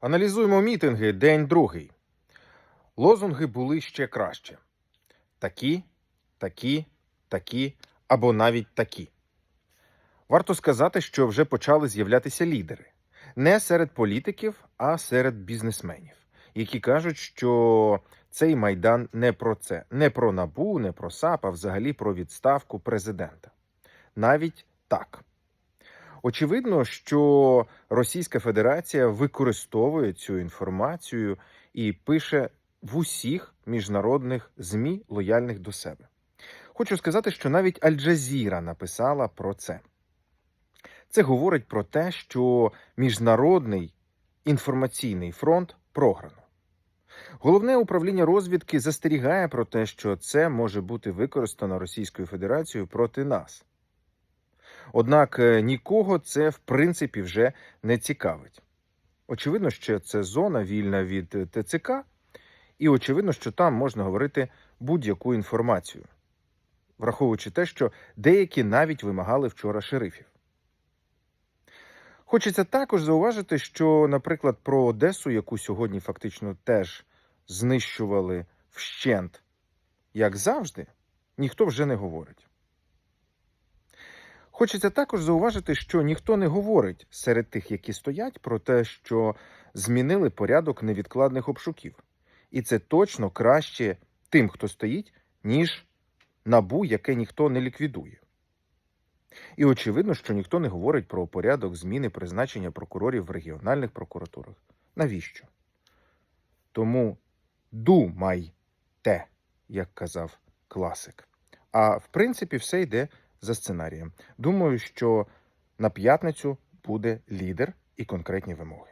Аналізуємо мітинги день другий. Лозунги були ще краще: такі, такі, такі або навіть такі. Варто сказати, що вже почали з'являтися лідери не серед політиків, а серед бізнесменів, які кажуть, що цей майдан не про це, не про набу, не про САП, а взагалі про відставку президента. Навіть так. Очевидно, що Російська Федерація використовує цю інформацію і пише в усіх міжнародних ЗМІ, лояльних до себе. Хочу сказати, що навіть Аль-Джазіра написала про це. Це говорить про те, що міжнародний інформаційний фронт програно. Головне управління розвідки застерігає про те, що це може бути використано Російською Федерацією проти нас. Однак е, нікого це в принципі вже не цікавить. Очевидно, що це зона вільна від е, ТЦК, і очевидно, що там можна говорити будь-яку інформацію, враховуючи те, що деякі навіть вимагали вчора шерифів. Хочеться також зауважити, що, наприклад, про Одесу, яку сьогодні фактично теж знищували вщент, як завжди, ніхто вже не говорить. Хочеться також зауважити, що ніхто не говорить серед тих, які стоять, про те, що змінили порядок невідкладних обшуків. І це точно краще тим, хто стоїть, ніж набу, яке ніхто не ліквідує. І очевидно, що ніхто не говорить про порядок зміни призначення прокурорів в регіональних прокуратурах. Навіщо? Тому думайте, як казав класик. А в принципі, все йде за сценарієм. Думаю, що на п'ятницю буде лідер і конкретні вимоги.